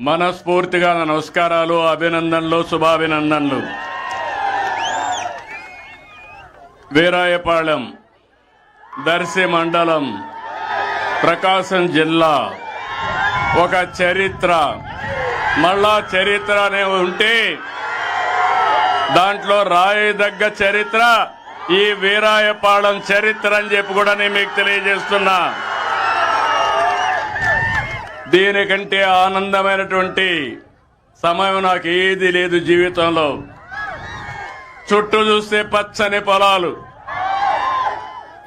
మనస్ఫూర్తిగా నమస్కారాలు అభినందనలు శుభాభినందనలు. వీరాయపాళెం దర్శి మండలం ప్రకాశం జిల్లా. ఒక చరిత్ర. మళ్ళా చరిత్ర అనే ఉంటే దాంట్లో రాయదగ్గ చరిత్ర ఈ వీరాయపాళెం చరిత్ర అని చెప్పి కూడా నేను మీకు తెలియజేస్తున్నా. దీనికంటే ఆనందమైనటువంటి సమయం నాకు ఏది లేదు జీవితంలో. చుట్టూ చూస్తే పచ్చని పొలాలు.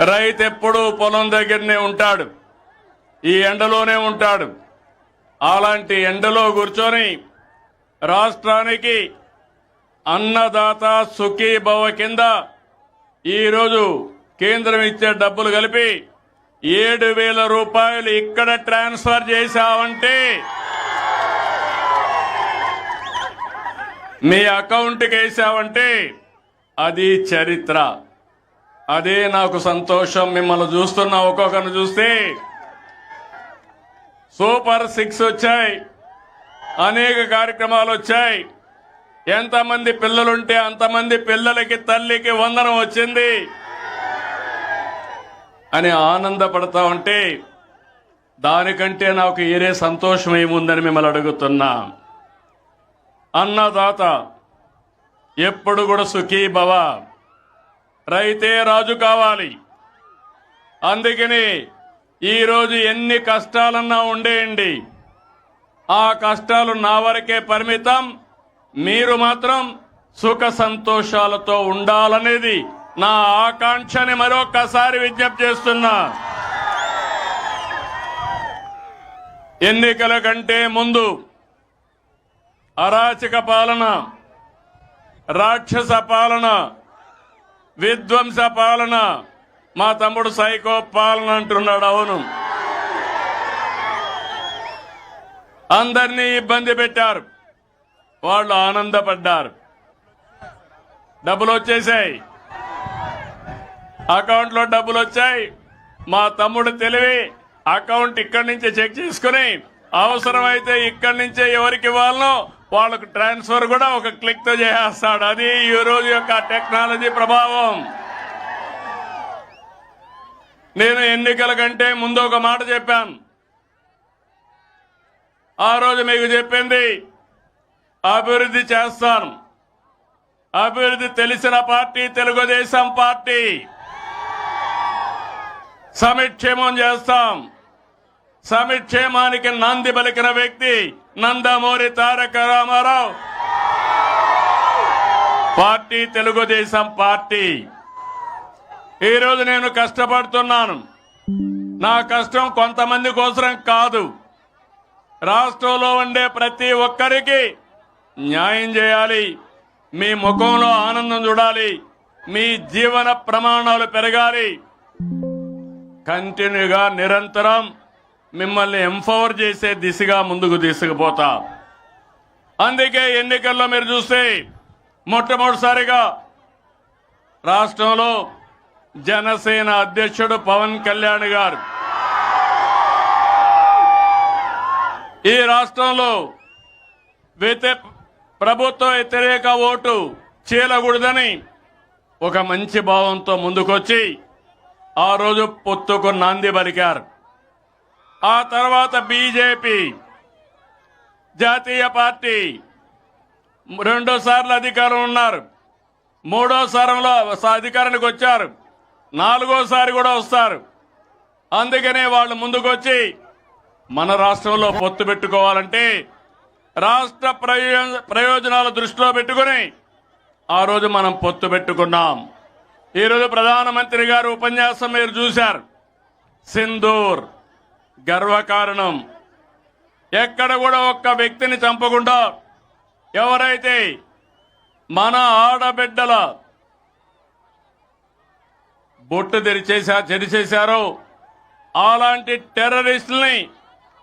రైతు ఎప్పుడూ పొలం దగ్గరనే ఉంటాడు. ఈ ఎండలోనే ఉంటాడు. అలాంటి ఎండలో కూర్చొని రాష్ట్రానికి అన్నదాత సుఖీభవ కింద ఈరోజు కేంద్రం ఇచ్చే డబ్బులు కలిపి ఏడు వేల రూపాయలు ఇక్కడ ట్రాన్స్ఫర్ చేశావంటే మీ అకౌంట్కి వేసావంటే అది చరిత్ర. అదే నాకు సంతోషం. మిమ్మల్ని చూస్తున్న ఒక్కొక్కరిని చూస్తే సూపర్ సిక్స్ వచ్చాయి. అనేక కార్యక్రమాలు వచ్చాయి. ఎంతమంది పిల్లలుంటే అంతమంది పిల్లలకి తల్లికి వందనం వచ్చింది. అని ఆనందపడతా ఉంటే దానికంటే నాకు ఏరే సంతోషం ఏముందని మిమ్మల్ని అడుగుతున్నా. అన్నదాత ఎప్పుడు కూడా సుఖీ భవ. రైతే రాజు కావాలి. అందుకని ఈరోజు ఎన్ని కష్టాలన్నా ఉండేయండి. ఆ కష్టాలు నా వరకే పరిమితం. మీరు మాత్రం సుఖ సంతోషాలతో ఉండాలనేది నా ఆకాంక్షని మరొకసారి విజ్ఞప్తి చేస్తున్నా. ఎన్నికల కంటే ముందు అరాచక పాలన రాక్షస పాలన విధ్వంస పాలన మా తమ్ముడు సైకో పాలన అంటున్నాడు అవును. అందరినీ ఇబ్బంది పెట్టారు. వాళ్ళు ఆనందపడ్డారు. డబ్బులు వచ్చేసాయి. అకౌంట్లో డబ్బులు వచ్చాయి. మా తమ్ముడు తెలివి అకౌంట్ ఇక్కడి నుంచే చెక్ చేసుకుని అవసరమైతే ఇక్కడి నుంచే ఎవరికి ఇవ్వాలనో వాళ్ళకు ట్రాన్స్ఫర్ కూడా ఒక క్లిక్తో చేసేస్తాడు. అది ఈ రోజు యొక్క టెక్నాలజీ ప్రభావం. నేను ఎన్నికల కంటే ముందు ఒక మాట చెప్పాను. ఆ రోజు మీకు చెప్పింది అభివృద్ధి చేస్తాను. అభివృద్ధి తెలిసిన పార్టీ తెలుగుదేశం పార్టీ. సమిక్షేమం చేస్తాం. సమిక్షేమానికి నంది పలికిన వ్యక్తి Nandamuri Taraka Ramarao. Party Telugu Desam party. ఈరోజు నేను కష్టపడుతున్నాను. నా కష్టం కొంతమంది కోసరం కాదు. రాష్ట్రంలో ఉండే ప్రతి ఒక్కరికి న్యాయం చేయాలి. మీ ముఖంలో ఆనందం చూడాలి. మీ జీవన ప్రమాణాలు పెరగాలి. కంటిన్యూగా నిరంతరం మిమ్మల్ని ఎంపవర్ చేసే దిశగా ముందుకు తీసుకుపోతా. అందుకే ఎన్నికల్లో మీరు చూస్తే మొట్టమొదటిసారిగా రాష్ట్రంలో జనసేన అధ్యక్షుడు పవన్ కళ్యాణ్ గారు ఈ రాష్ట్రంలో వ్యతి ప్రభుత్వ వ్యతిరేక ఓటు చీలకూడదని ఒక మంచి భావంతో ముందుకొచ్చి ఆ రోజు పొత్తుకు నాంది పలికారు. ఆ తర్వాత బీజేపీ జాతీయ పార్టీ రెండోసార్లు అధికారం ఉన్నారు. మూడోసారంలో అధికారానికి వచ్చారు. నాలుగోసారి కూడా వస్తారు. అందుకనే వాళ్ళు ముందుకొచ్చి మన రాష్ట్రంలో పొత్తు పెట్టుకోవాలంటే రాష్ట్ర ప్రయోజనాల దృష్టిలో పెట్టుకుని ఆ రోజు మనం పొత్తు పెట్టుకున్నాం. ఈరోజు ప్రధానమంత్రి గారు ఉపన్యాసం మీరు చూశారు. సింధూర్ గర్వకారణం. ఎక్కడ కూడా ఒక్క వ్యక్తిని చంపకుండా ఎవరైతే మన ఆడబిడ్డల బొట్టు తెరిచేసా చెరిచేశారో అలాంటి టెర్రరిస్టుల్ని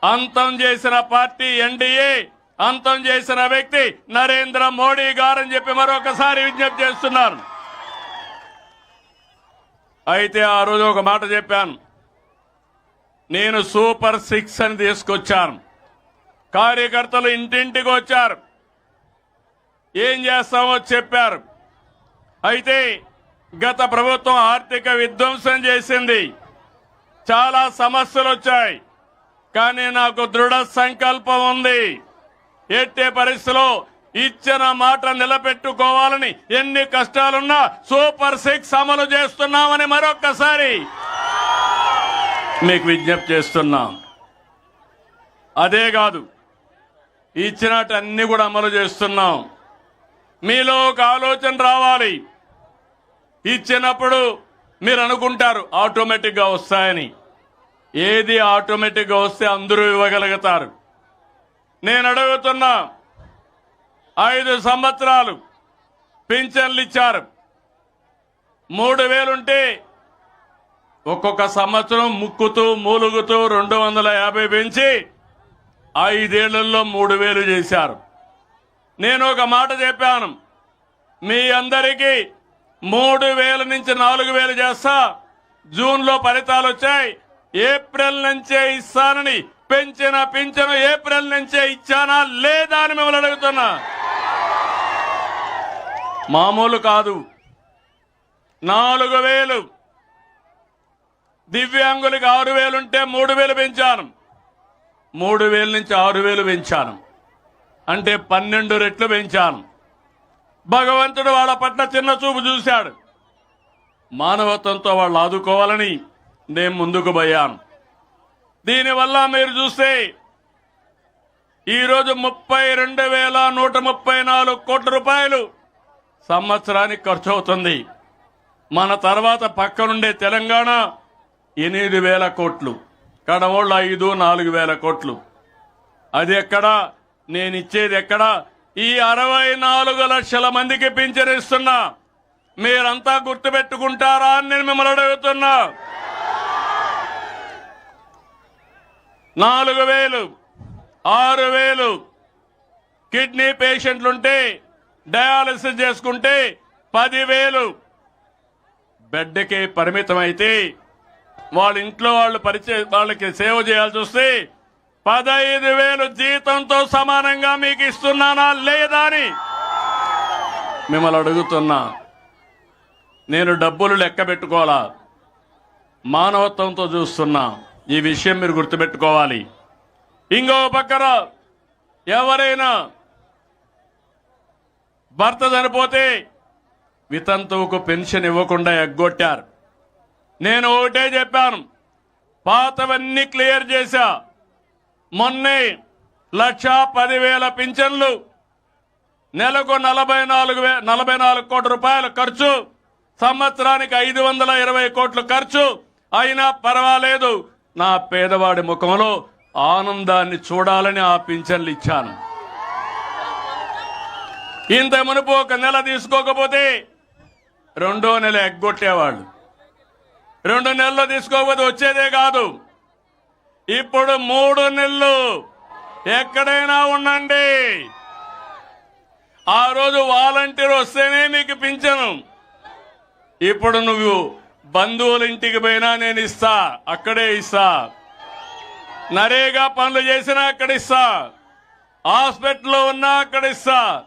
అంతం చేసిన పార్టీ ఎన్డీఏ అంతం చేసిన వ్యక్తి నరేంద్ర మోడీ గారని చెప్పి మరొకసారి విజ్ఞప్తి చేస్తున్నారు అయితే ఆ రోజు ఒక మాట చెప్పాను. నేను సూపర్ సిక్స్ అని తీసుకొచ్చాను. కార్యకర్తలు ఇంటింటికి వచ్చారు. ఏం చేస్తామో చెప్పారు. అయితే గత ప్రభుత్వం ఆర్థిక విధ్వంసం చేసింది. చాలా సమస్యలు వచ్చాయి. కానీ నాకు దృఢ సంకల్పం ఉంది. ఎట్టే పరిస్థితిలో ఇచ్చిన మాట నిలబెట్టుకోవాలని ఎన్ని కష్టాలున్నా సూపర్ సిక్స్ అమలు చేస్తున్నామని మరొక్కసారి మీకు విజ్ఞప్తి చేస్తున్నాం. అదే కాదు ఇచ్చినట్టు అన్ని కూడా అమలు చేస్తున్నాం. మీలో ఒక ఆలోచన రావాలి. ఇచ్చినప్పుడు మీరు అనుకుంటారు ఆటోమేటిక్గా వస్తాయని. ఏది ఆటోమేటిక్గా వస్తే అందరూ ఇవ్వగలుగుతారు. నేను అడుగుతున్నా ఐదు సంవత్సరాలు పింఛన్లు ఇచ్చారు. మూడు వేలుంటే ఒక్కొక్క సంవత్సరం ముక్కుతూ మూలుగుతూ రెండు వందల యాభై పెంచి ఐదేళ్ళలో మూడు వేలు చేశారు. నేను ఒక మాట చెప్పాను. మీ అందరికీ మూడు వేల నుంచి నాలుగు వేలు చేస్తా. జూన్లో ఫలితాలు వచ్చాయి. ఏప్రిల్ నుంచే ఇస్తానని పెంచిన పింఛను ఏప్రిల్ నుంచే ఇచ్చానా లేదా అని మిమ్మల్ని అడుగుతున్నా. మామూలు కాదు. నాలుగు వేలు. దివ్యాంగులకు ఆరు వేలుంటే మూడు వేలు పెంచాను. మూడు వేల నుంచి ఆరు వేలు పెంచాను. అంటే పన్నెండు రెట్లు పెంచాను. భగవంతుడు వాళ్ళ పట్ల చిన్న చూపు చూశాడు. మానవత్వంతో వాళ్ళు ఆదుకోవాలని నేను ముందుకు పోయాను. దీనివల్ల మీరు చూస్తే ఈరోజు ముప్పై రెండు వేల నూట ముప్పై నాలుగు కోట్ల రూపాయలు సంవత్సరానికి ఖర్చు అవుతుంది మన తర్వాత పక్కనుండే తెలంగాణ ఎనిమిది వేల కోట్లు. కడవోళ్ళు ఐదు నాలుగు వేల కోట్లు. అది ఎక్కడ నేను ఇచ్చేది ఎక్కడ ఈ అరవై నాలుగు లక్షల మందికి పింఛనిస్తున్నా మీరంతా గుర్తుపెట్టుకుంటారా అని నేను మిమ్మల్ని అడుగుతున్నా. నాలుగు వేలు ఆరు వేలు కిడ్నీ పేషెంట్లుంటే డయాలసిస్ చేసుకుంటే పదివేలు. బెడ్కి పరిమితం అయితే వాళ్ళ ఇంట్లో వాళ్ళు పరిచయ వాళ్ళకి సేవ చేయాల్సి వస్తే పదహైదు వేలు జీతంతో సమానంగా మీకు ఇస్తున్నానా లేదా అని మిమ్మల్ని అడుగుతున్నా. నేను డబ్బులు లెక్క పెట్టుకోవాలా? మానవత్వంతో చూస్తున్నా. ఈ విషయం మీరు గుర్తుపెట్టుకోవాలి. ఇంకో పక్కన ఎవరైనా భర్త చనిపోతే వితంతువుకు పెన్షన్ ఇవ్వకుండా ఎగ్గొట్టారు. నేను ఒకటే చెప్పాను పాతవన్నీ క్లియర్ చేశా. మొన్నే లక్ష పదివేల పింఛన్లు నెలకు నలభై నాలుగు వే నలభై నాలుగు కోట్ల రూపాయల ఖర్చు సంవత్సరానికి ఐదు వందల ఇరవై కోట్ల ఖర్చు. అయినా పర్వాలేదు నా పేదవాడి ముఖంలో ఆనందాన్ని చూడాలని ఆ పింఛన్లు ఇచ్చాను. ఇంత మునుపు ఒక నెల తీసుకోకపోతే రెండో నెల ఎగ్గొట్టేవాళ్ళు. రెండు నెలలు తీసుకోకపోతే వచ్చేదే కాదు. ఇప్పుడు మూడు నెలలు ఎక్కడైనా ఉండండి. ఆ రోజు వాలంటీర్ వస్తేనే మీకు పింఛను. ఇప్పుడు నువ్వు బంధువుల ఇంటికి పోయినా నేను ఇస్తా అక్కడే ఇస్తా. నరేగా పనులు చేసినా అక్కడ ఇస్తా. హాస్పిటల్లో ఉన్నా అక్కడ ఇస్తా.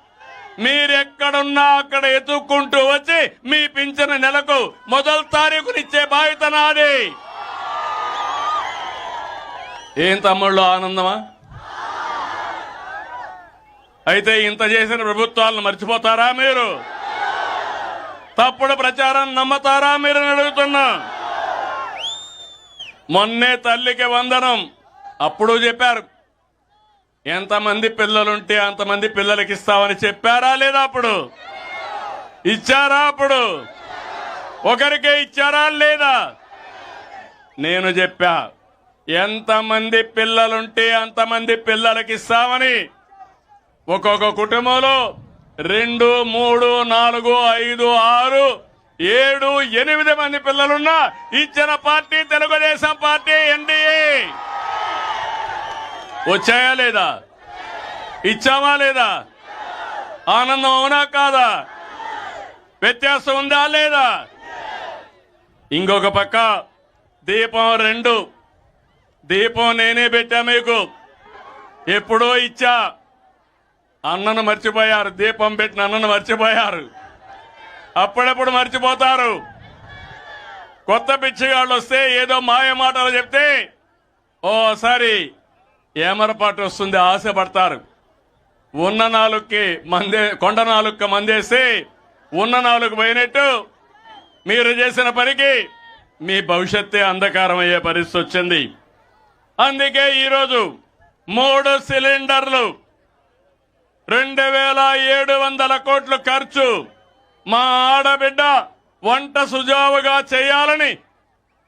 మీరెక్కడున్నా అక్కడ ఎత్తుక్కుంటూ వచ్చి మీ పింఛన నెలకు మొదటి తారీఖునిచ్చే బాధ్యత నాది. ఏం తమ్ముళ్ళు ఆనందమా? అయితే ఇంత చేసిన ప్రభుత్వాలను మర్చిపోతారా మీరు? తప్పుడు ప్రచారం నమ్మతారా మీరు అడుగుతున్నా. మొన్నే తల్లికి వందనం అప్పుడు చెప్పారు. ఎంతమంది పిల్లలుంటే అంతమంది పిల్లలకి ఇస్తామని చెప్పారా లేదా అప్పుడు? ఇచ్చారా అప్పుడు? ఒకరికే ఇచ్చారా లేదా? నేను చెప్పా ఎంతమంది పిల్లలుంటే అంతమంది పిల్లలకి ఇస్తామని ఒక్కొక్క కుటుంబంలో రెండు మూడు నాలుగు ఐదు ఆరు ఏడు ఎనిమిది మంది పిల్లలున్నా ఇచ్చిన పార్టీ తెలుగుదేశం పార్టీ ఎన్డీఏ. వచ్చాయా లేదా? ఇచ్చామా లేదా? ఆనందం అవునా కాదా? వ్యత్యాసం ఉందా లేదా? ఇంకొక పక్క దీపం రెండు. దీపం నేనే పెట్టా మీకు. ఎప్పుడో ఇచ్చా. అన్నను మర్చిపోయారు. దీపం పెట్టిన అన్నను మర్చిపోయారు. అప్పుడప్పుడు మర్చిపోతారు? కొత్త పిచ్చిగాళ్ళు వస్తే ఏదో మాయ మాటలు చెప్తే ఓసారి ఏమరపాటు వస్తుంది? ఆశపడతారు. ఉన్న నాలుగుకి మందే కొండ నాలుగు మందేసి ఉన్న నాలుగు పోయినట్టు మీరు చేసిన పనికి మీ భవిష్యత్తే అంధకారం అయ్యే పరిస్థితి వచ్చింది. అందుకే ఈరోజు మూడు సిలిండర్లు రెండు వేల ఏడు వందల కోట్లు ఖర్చు మా ఆడబిడ్డ వంట సుజావుగా చేయాలని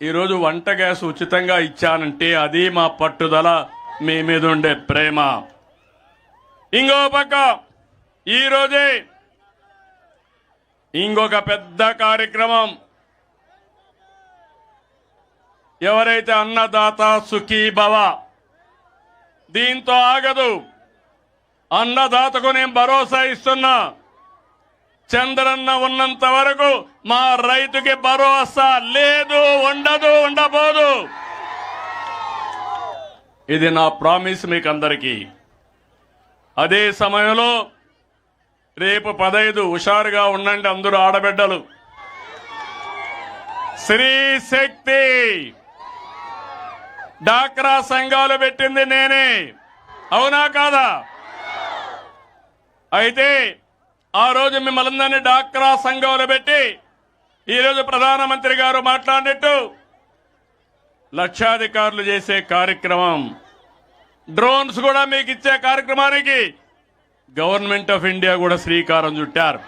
ఈరోజు వంట గ్యాస్ ఉచితంగా ఇచ్చానంటే అది మా పట్టుదల. మీ మీద ఉండే ప్రేమ. ఇంకో పక్క ఈరోజే ఇంకొక పెద్ద కార్యక్రమం. ఎవరైతే అన్నదాత సుఖీ భవ దీంతో ఆగదు. అన్నదాతకు నేను భరోసా ఇస్తున్నా. చంద్రన్న ఉన్నంత వరకు మా రైతుకి భరోసా లేదు ఉండదు ఉండబోదు. ఇది నా ప్రామిస్ మీకు అందరికీ అదే సమయంలో రేపు పదైదు హుషారుగా ఉండండి అందరూ ఆడబిడ్డలు. శ్రీ శక్తి డాక్రా సంఘాలు పెట్టింది నేనే. అవునా కాదా? అయితే ఆ రోజు మిమ్మల్ని డాక్రా సంఘాలు పెట్టి ఈరోజు ప్రధానమంత్రి గారు మాట్లాడినట్టు లక్షాధికారులు చేసే కార్యక్రమం. డ్రోన్స్ కూడా మీకు ఇచ్చే కార్యక్రమానికి. గవర్నమెంట్ ఆఫ్ ఇండియా కూడా శ్రీకారం చుట్టారు.